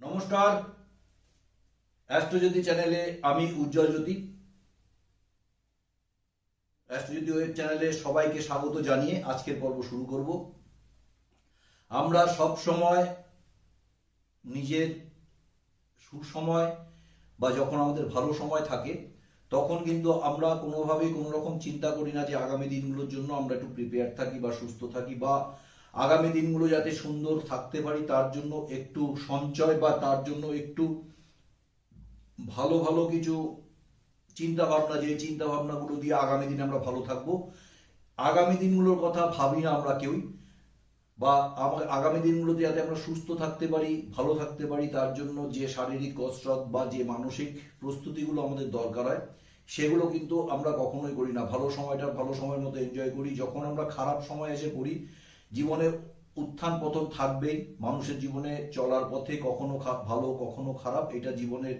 নমস্কার। অ্যাস্ট্রোজ্যোতি চ্যানেলে আমি উজ্জ্বল জ্যোতি। অ্যাস্ট্রোজ্যোতি ওয়েব চ্যানেলে সবাইকে স্বাগত জানিয়ে আজকের পর্ব শুরু করব। আমরা সব সময় নিজের সুসময় বা যখন আমাদের ভালো সময় থাকে, তখন কিন্তু আমরা কোনোভাবেই কোনো রকম চিন্তা করি না যে আগামী দিনগুলোর জন্য আমরা একটু প্রিপেয়ার থাকি বা সুস্থ থাকি বা আগামী দিনগুলো যাতে সুন্দর থাকতে পারি, তার জন্য একটু সঞ্চয় বা তার জন্য একটু ভালো ভালো কিছু চিন্তা ভাবনা যে চিন্তা ভাবনাগুলো দিয়ে আগামী দিনে আমরা ভালো থাকব। আগামী দিনগুলোর কথা ভাবি না আমরা কেউই। বা আগামী দিনগুলোতে যাতে আমরা সুস্থ থাকতে পারি, ভালো থাকতে পারি, তার জন্য যে শারীরিক কসরত বা যে মানসিক প্রস্তুতিগুলো আমাদের দরকার হয়, সেগুলো কিন্তু আমরা কখনোই করি না। ভালো সময়টা, ভালো সময়ের মতো এনজয় করি। যখন আমরা খারাপ সময় এসে পড়ি জীবনে উত্থান পতন থাকবেই, মানুষের জীবনে চলার পথে কখনো ভালো, কখনো খারাপ, এটা জীবনের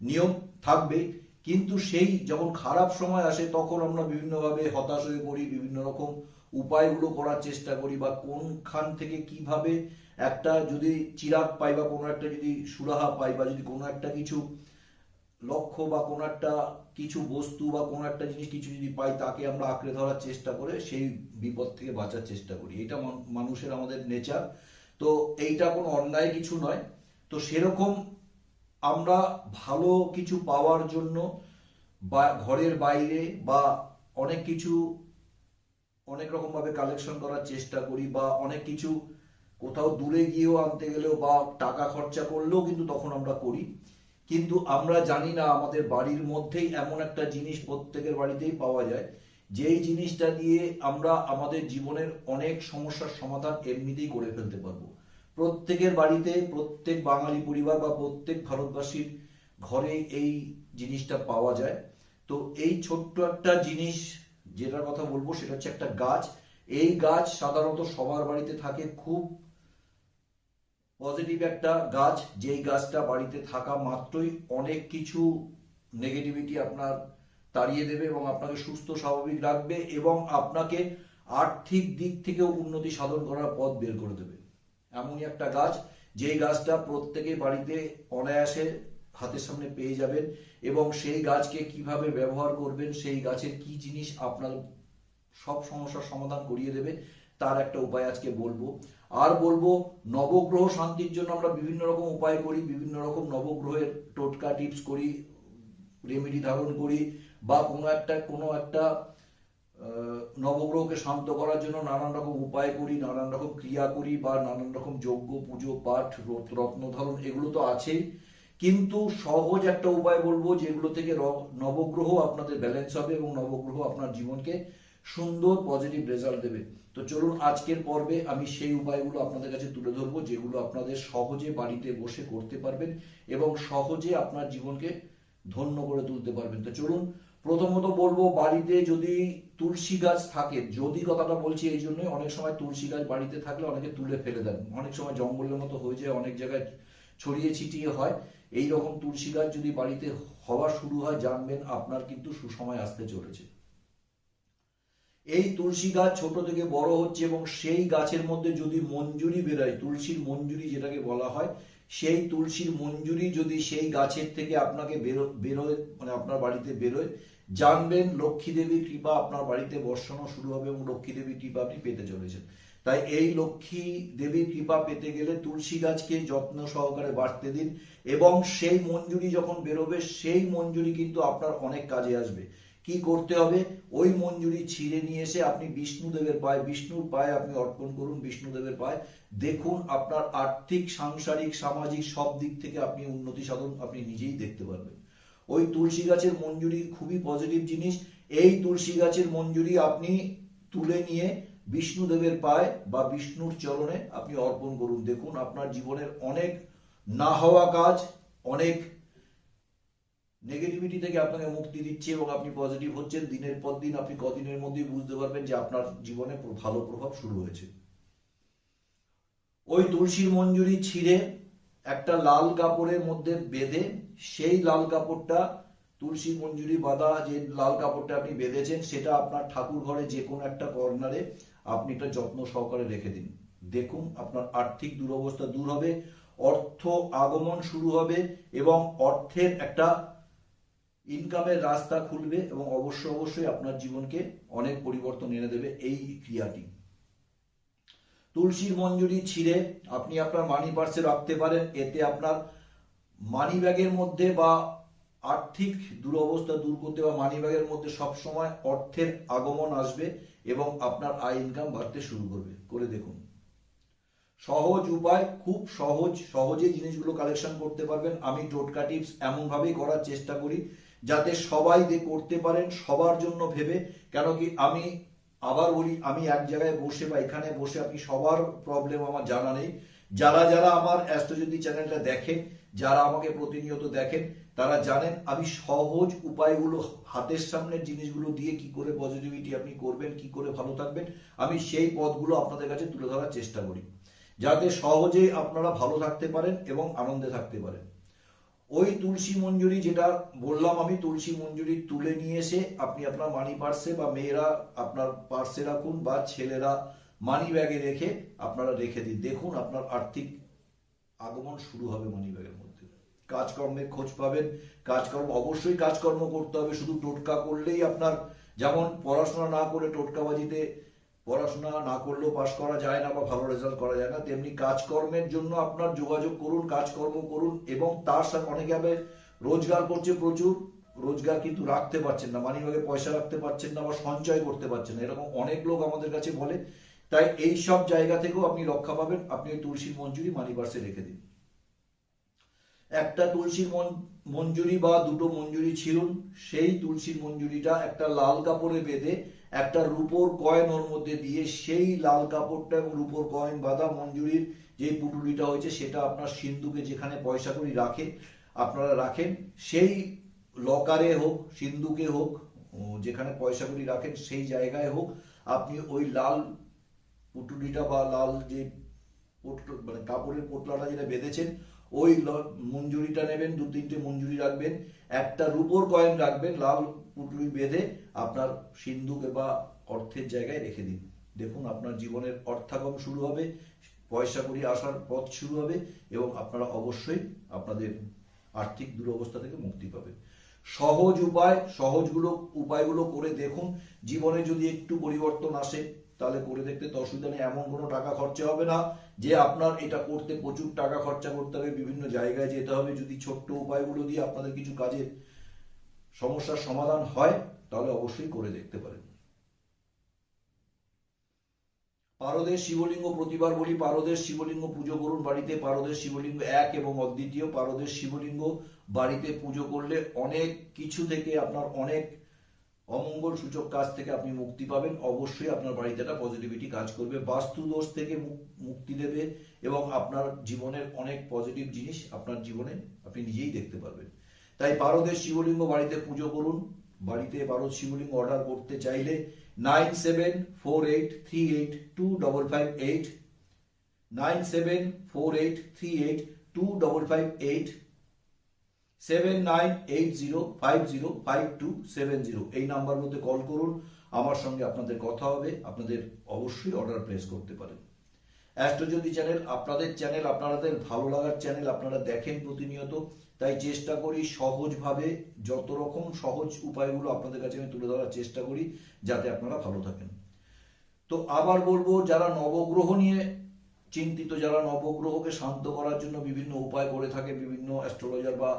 নিয়ম থাকবে কিন্তু সেই যখন খারাপ সময় আসে, তখন আমরা বিভিন্নভাবে হতাশ হয়ে পড়ি, বিভিন্ন রকম উপায়গুলো করার চেষ্টা করি, বা কোনখান থেকে কীভাবে একটা যদি চিরাগ পাই, বা কোনো একটা যদি সুরাহা পাই, বা যদি কোনো একটা কিছু লক্ষ্য বা কোনো একটা কিছু বস্তু বা কোনো একটা জিনিস কিছু যদি পাই, তাকে আমরা আঁকড়ে ধরার চেষ্টা করে, সেই বিপদ থেকে বাঁচার চেষ্টা করি। এটা মানুষের আমাদের নেচার তো এইটা কোনো অন্যায় কিছু নয়। তো সেরকম আমরা ভালো কিছু পাওয়ার জন্য বা ঘরের বাইরে বা অনেক কিছু, অনেক রকম ভাবে কালেকশন করার চেষ্টা করি বা অনেক কিছু কোথাও দূরে গিয়েও আনতে গেলেও বা টাকা খরচা করলেও কিন্তু তখন আমরা করি। কিন্তু আমরা জানি না আমাদের বাড়ির মধ্যেই এমন একটা জিনিস প্রত্যেকের বাড়িতেই পাওয়া যায়। যেই জিনিসটা দিয়ে আমরা আমাদের জীবনের অনেক সমস্যার সমাধান এমনিতেই করে ফেলতে পারব। প্রত্যেকের বাড়িতে প্রত্যেক বাঙালি পরিবার বা প্রত্যেক ভারতবাসীর ঘরে এই জিনিসটা পাওয়া যায়। তো এই ছোট্ট একটা জিনিস যেটার কথা বলব সেটা হচ্ছে একটা গাছ। এই গাছ সাধারণত সবার বাড়িতে থাকে খুব পজিটিভ একটা গাছ, যেই গাছটা বাড়িতে থাকা মাত্রই অনেক কিছু নেগেটিভিটি আপনার তাড়িয়ে দেবে এবং আপনাকে সুস্থ, স্বাভাবিক রাখবে এবং আপনাকে আর্থিক দিক থেকেও উন্নতি সাধন করার পথ বের করে দেবে। এমনই একটা গাছ, যেই গাছটা প্রত্যেকে বাড়িতে অনায়াসে হাতের সামনে পেয়ে যাবেন এবং সেই গাছকে কীভাবে ব্যবহার করবেন, সেই গাছের কি জিনিস আপনার সব সমস্যার সমাধান করিয়ে দেবে তার একটা উপায় আজকে বলব। আর বলব, নবগ্রহ শান্তির জন্য আমরা বিভিন্ন রকম উপায় করি, বিভিন্ন রকম নবগ্রহের টোটকা টিপস করি রেমেডি ধারণ করি, বা কোনো একটা কোনো একটা নবগ্রহকে শান্ত করার জন্য নানান রকম উপায় করি, নানান রকম ক্রিয়া করি, বা নানান রকম যজ্ঞ, পুজো, পাঠ রত্ন ধারণ, এগুলো তো আছেই কিন্তু সহজ একটা উপায় বলব, যেগুলো থেকে নবগ্রহ আপনাদের ব্যালেন্স হবে এবং নবগ্রহ আপনার জীবনকে সুন্দর পজিটিভ রেজাল্ট দেবে। তো চলুন আজকের পর্বে আমি সেই উপায়গুলো আপনাদের কাছে তুলে ধরবো, যেগুলো আপনাদের সহজে বাড়িতে বসে করতে পারবেন এবং সহজে আপনার জীবনকে ধন্য করে তুলতে পারবেন। তো চলুন, প্রথমত বলব, বাড়িতে যদি তুলসী গাছ থাকে, যদি কথাটা বলছি এই জন্যই, অনেক সময় তুলসী গাছ বাড়িতে থাকলে অনেকে তুলে ফেলে দেন। অনেক সময় জঙ্গলের মতো হয়ে যায়, অনেক জায়গায় ছড়িয়ে ছিটিয়ে হয়। এই রকম তুলসী গাছ যদি বাড়িতে হওয়া শুরু হয়, জানবেন আপনার কিন্তু সুসময় আসতে চলেছে। এই তুলসী গাছ ছোট থেকে বড় হচ্ছে এবং সেই গাছের মধ্যে যদি মঞ্জুরি বেরোয়, তুলসীর মঞ্জুরি যেটাকে বলা হয়, সেই তুলসীর মঞ্জুরি যদি সেই গাছের থেকে আপনাকে বেরো, বেরোয় মানে আপনার বাড়িতে বেরোয়, জানবেন লক্ষ্মী দেবীর কৃপা আপনার বাড়িতে বর্ষানো শুরু হবে এবং লক্ষ্মী দেবীর কৃপা আপনি পেতে চলেছেন। তাই এই লক্ষ্মী দেবীর কৃপা পেতে গেলে তুলসী গাছকে যত্ন সহকারে বাড়তে দিন এবং সেই মঞ্জুরি যখন বেরোবে, সেই মঞ্জুরি কিন্তু আপনার অনেক কাজে আসবে। কি করতে হবে? ওই মঞ্জুরি ছিঁড়ে নিয়ে এসে আপনি বিষ্ণুদেবের পায়ে, বিষ্ণুর পায়ে আপনি অর্পণ করুন, বিষ্ণুদেবের পায়ে। দেখুন আপনার আর্থিক, সাংসারিক, সামাজিক সব দিক থেকে আপনি উন্নতি সাধন আপনি নিজেই দেখতে পারবেন। ওই তুলসী গাছের মঞ্জুরি খুবই পজিটিভ জিনিস। এই তুলসী গাছের মঞ্জুরি আপনি তুলে নিয়ে বিষ্ণুদেবের পায়ে বা বিষ্ণুর চরণে আপনি অর্পণ করুন। দেখুন আপনার জীবনের অনেক না হওয়া কাজ, অনেক নেগেটিভিটি থেকে আপনাকে মুক্তি দিচ্ছে এবং আপনি পজিটিভ হচ্ছেন, দিনের পর দিন আপনি কদিনের মধ্যেই বুঝতে পারবেন যে আপনার জীবনে ভালো প্রভাব শুরু হয়েছে। ওই তুলসীর মঞ্জুরি ছিঁড়ে একটা লাল কাপড়ের মধ্যে বেঁধে, সেই লাল কাপড়টা তুলসী মঞ্জুরি বাঁধা যে লাল কাপড়টা আপনি বেঁধেছেন, সেটা আপনার ঠাকুর ঘরে যে কোনো একটা কর্নারে আপনি এটা যত্ন সহকারে রেখে দিন। দেখুন আপনার আর্থিক দুরবস্থা দূর হবে, অর্থ আগমন শুরু হবে এবং অর্থের একটা ইনকামের রাস্তা খুলবে এবং অবশ্যই অবশ্যই আপনার জীবনকে অনেক পরিবর্তন এনে দেবে এই ক্রিয়াটি। তুলসীর মঞ্জুরি ছিঁড়ে আপনি আপনার মানি পার্সে রাখতে পারেন, এতে আপনার মানি ব্যাগের মধ্যে বা আর্থিক দুরবস্থা দূর করতে বা মানি ব্যাগের মধ্যে সবসময় অর্থের আগমন আসবে এবং আপনার আয় ইনকাম বাড়তে শুরু করবে। করে দেখুন। সহজ উপায়, খুব সহজ, সহজে জিনিসগুলো কালেকশন করতে পারবেন। আমি টোটকা টিপস এমনভাবেই করার চেষ্টা করি যাতে সবাই দে করতে পারেন সবার জন্য ভেবে, কেন কি আমি আবার বলি, আমি এক জায়গায় বসে বা এখানে বসে আপনি সবার প্রবলেম আমার জানা নেই। যারা যারা আমার অ্যাস্ট্রোজ্যোতি চ্যানেলটা দেখেন, যারা আমাকে প্রতিনিয়ত দেখেন, তারা জানেন আমি সহজ উপায়গুলো হাতের সামনের জিনিসগুলো দিয়ে কি করে পজিটিভিটি আপনি করবেন, কি করে ভালো থাকবেন, আমি সেই পথগুলো আপনাদের কাছে তুলে ধরার চেষ্টা করি। যাতে সহজে আপনারা ভালো থাকতে পারেন এবং আনন্দে থাকতে পারেন। ওই তুলসী মঞ্জুরি যেটা বললাম আমি, তুলসী মঞ্জুরি তুলে নিয়ে এসে আপনি আপনার মানি পার্সে বা মেয়েরা, আপনার পার্সে রাখুন বা ছেলেরা মানি ব্যাগে রেখে আপনারা রেখে দিন। দেখুন আপনার আর্থিক আগমন শুরু হবে মানি ব্যাগের মধ্যে। কাজকর্মের খোঁজ পাবেন। কাজকর্ম, অবশ্যই কাজকর্ম করতে হবে। শুধু টোটকা করলেই আপনার, যেমন পড়াশোনা না করে টোটকাবাজিতে পড়াশোনা না করলেও পাশ করা যায় না বা ভালো রেজাল্ট করা যায় না, তেমনি কাজকর্মের জন্য আপনার যোগাযোগ করুন, কাজকর্ম করুন এবং তার সাথে অনেকে রোজগার করছে প্রচুর, রোজগার কিন্তু রাখতে পারছেন না মানিব্যাগে পয়সা রাখতে পারছেন না বা সঞ্চয় করতে পারছেন না, এরকম অনেক লোক আমাদের কাছে বলে। তাই এই সব জায়গা থেকেও আপনি রক্ষা পাবেন, আপনি ওই তুলসীর মঞ্জুরি মানি পার্সে রেখে দিন। একটা তুলসীর মন- মঞ্জুরি বা দুটো মঞ্জুরি ছিলুন, সেই তুলসীর মঞ্জুরিটা একটা লাল কাপড়ে বেঁধে একটা রূপোর কয়েন ওর মধ্যে দিয়ে সেই লাল কাপড়টা এবং রূপোর কয়েন বাঁধা মঞ্জুরির যে পুটুলিটা হয়েছে, সেটা আপনার সিন্ধুকে যেখানে পয়সা করি রাখে, আপনারা রাখেন। সেই লকারে হোক, সিন্ধুকে হোক যেখানে পয়সা করি রাখেন, সেই জায়গায় হোক, আপনি ওই লাল পুটুলিটা বা লাল যে মানে কাপড়ের পোটলাটা যেটা বেঁধেছেন, ওই মঞ্জুরিটা নেবেন দু তিনটে মঞ্জুরি রাখবেন, একটা রূপোর কয়েন রাখবেন, লাল পুটুলি বেঁধে আপনার সিন্ধুকে বা অর্থের জায়গায় রেখে দিন। দেখুন, আপনার জীবনের অর্থাগম শুরু হবে, পয়সা করি আসার পথ শুরু হবে এবং আপনারা অবশ্যই আপনাদের আর্থিক দুরবস্থা থেকে মুক্তি পাবেন। সহজ উপায়, সহজগুলো, উপায়গুলো করে দেখুন, জীবনে যদি একটু পরিবর্তন আসে, তাহলে করে দেখতে তো অসুবিধা নেই, এমন কোনো টাকা খরচা হবে না যে আপনার এটা করতে প্রচুর টাকা খরচা করতে হবে, বিভিন্ন জায়গায় যেতে হবে, যদি ছোট্ট উপায়গুলো দিয়ে আপনাদের কিছু কাজের সমস্যার সমাধান হয়, তাহলে অবশ্যই করে দেখতে পারেন। পারদের শিবলিঙ্গ প্রতিবার বলি, পারদের শিবলিঙ্গ পুজো করুন বাড়িতে, পারদের শিবলিঙ্গ এক এবং অদ্বিতীয়, পারদের শিবলিঙ্গ বাড়িতে পুজো করলে অনেক কিছু থেকে আপনার অনেক অমঙ্গল সূচক কাজ থেকে আপনি মুক্তি পাবেন। অবশ্যই আপনার বাড়িতে একটা পজিটিভিটি কাজ করবে। বাস্তু দোষ থেকে মুক- মুক্তি দেবে এবং আপনার জীবনের অনেক পজিটিভ জিনিস আপনার জীবনে আপনি নিজেই দেখতে পারবেন। তাই পারদের শিবলিঙ্গ বাড়িতে পুজো করুন। বাড়িতে পারদ শিবলিঙ্গ অর্ডার করতে চাইলে nine seven four eight three eight two double five eight, nine seven four eight three eight two double five eight, seven nine eight zero five zero five two seven zero. এই number মধ্যে call করুন, আমার সঙ্গে আপনাদের কথা হবে, আপনাদের অবশ্যই অর্ডার প্লেস করতে পারেন। অ্যাস্ট্রোজ্যোতি চ্যানেল, আপনাদের চ্যানেল, আপনাদের ভালো লাগার চ্যানেল আপনারা দেখেন প্রতিনিয়ত। তাই চেষ্টা করি সহজভাবে যত রকম সহজ উপায়গুলো আপনাদের কাছে আমি তুলে ধরার চেষ্টা করি, যাতে আপনারা ভালো থাকেন। তো আবার বলব, যারা নবগ্রহ নিয়ে চিন্তিত, যারা নবগ্রহকে শান্ত করার জন্য বিভিন্ন উপায় করে থাকে, বিভিন্ন অ্যাস্ট্রোলজার বা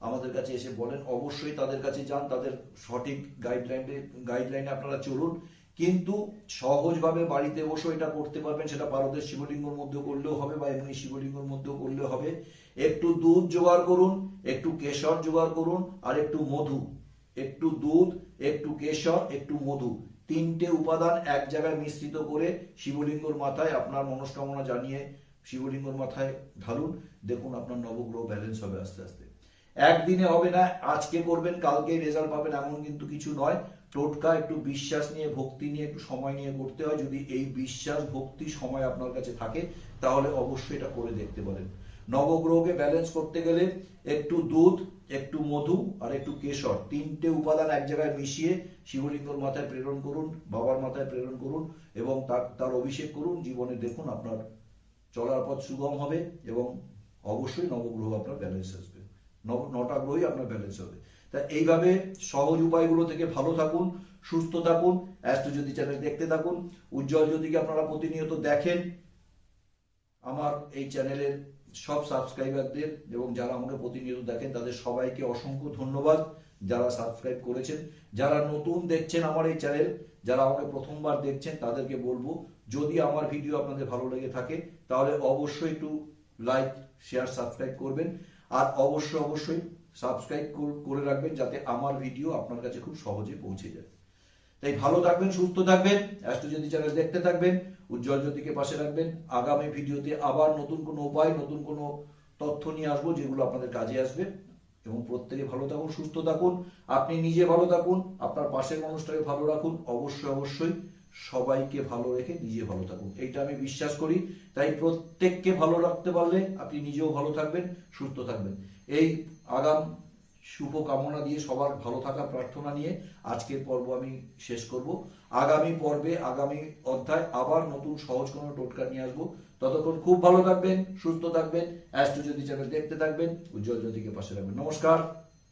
আমাদের কাছে এসে বলেন, অবশ্যই তাদের কাছে যান, তাদের সঠিক গাইডলাইনে গাইডলাইনে আপনারা চলুন। কিন্তু সহজভাবে বাড়িতে বসে এটা করতে পারবেন, সেটা পারদের শিবলিঙ্গর মধ্যে করলেও হবে বা এমনি শিবলিঙ্গর মধ্যেও করলেও হবে। একটু দুধ জোগাড় করুন, একটু কেশর জোগাড় করুন, আর একটু মধু। একটু দুধ, একটু কেশর, একটু মধু। তিনটে উপাদান এক জায়গায় মিশ্রিত করে শিবলিঙ্গর মাথায় আপনার মনস্কামনা জানিয়ে শিবলিঙ্গর মাথায় ঢালুন। দেখুন আপনার নবগ্রহ ব্যালেন্স হবে আস্তে আস্তে। একদিনে হবে না, আজকে করবেন কালকে রেজাল্ট পাবেন, এমন কিন্তু কিছু নয়। টোটকা, একটু বিশ্বাস নিয়ে, ভক্তি নিয়ে, একটু সময় নিয়ে করতে হয়। যদি এই বিশ্বাস, ভক্তি, সময় আপনার কাছে থাকে, তাহলে অবশ্যই এটা করে দেখতে পারেন। নবগ্রহকে ব্যালেন্স করতে গেলে একটু দুধ, একটু মধু আর একটু কেশর। তিনটে উপাদান এক জায়গায় মিশিয়ে শিবলিঙ্গর মাথায় প্রেরণ করুন, বাবার মাথায় প্রেরণ করুন এবং তার তার অভিষেক করুন। জীবনে দেখুন আপনার চলার পথ সুগম হবে এবং অবশ্যই নবগ্রহ আপনার ব্যালেন্স আসবে। নটা গ্রহই আপনার ব্যালেন্স হবে। তা এইভাবে সহজ উপায়গুলো থেকে ভালো থাকুন, সুস্থ থাকুন অ্যাস্ট্রো জ্যোতি চ্যানেল দেখতে থাকুন। উজ্জ্বল জ্যোতিকে আপনারা প্রতিনিয়ত দেখেন। আমার এই চ্যানেলের সব সাবস্ক্রাইবারদের এবং যারা আমাকে প্রতিনিয়ত দেখেন, তাদের সবাইকে অসংখ্য ধন্যবাদ যারা সাবস্ক্রাইব করেছেন। যারা নতুন দেখছেন আমার এই চ্যানেল, যারা আমাকে প্রথমবার দেখছেন, তাদেরকে বলব, যদি আমার ভিডিও আপনাদের ভালো লেগে থাকে, তাহলে অবশ্যই একটু লাইক, শেয়ার, সাবস্ক্রাইব করবেন। আর অবশ্যই অবশ্যই সাবস্ক্রাইব করে রাখবেন যাতে আমার ভিডিও আপনার কাছে খুব সহজে পৌঁছে যায়। তাই ভালো থাকবেন, সুস্থ থাকবেন অ্যাস্ট্রোজ্যোতি চ্যানেল দেখতে থাকবেন উজ্জ্বল জ্যোতিকে পাশে রাখবেন। আগামী ভিডিওতে আবার নতুন কোনো উপায়, নতুন কোনো তথ্য নিয়ে আসব যেগুলো আপনাদের কাজে আসবে। এবং প্রত্যেকে ভালো থাকুন, সুস্থ থাকুন। আপনি নিজে ভালো থাকুন, আপনার পাশের মানুষটাকে ভালো রাখুন। অবশ্যই অবশ্যই সবাইকে ভালো রেখে নিজে ভালো থাকুন। এইটা আমি বিশ্বাস করি। তাই প্রত্যেককে ভালো রাখতে পারলে আপনি নিজেও ভালো থাকবেন, সুস্থ থাকবেন। এই আগাম শুভ কামনা দিয়ে সবার ভালো থাকার প্রার্থনা নিয়ে আজকের পর্ব আমি শেষ করব। আগামী পর্বে, আগামী অধ্যায় আবার নতুন সহজ কোনো টোটকা নিয়ে আসব। ততক্ষণ খুব ভালো থাকবেন, সুস্থ থাকবেন, অ্যাস্ট্রো জ্যোতি চ্যানেল দেখতে থাকবেন, উজ্জ্বল জ্যোতিকে পাশে রাখবেন। নমস্কার।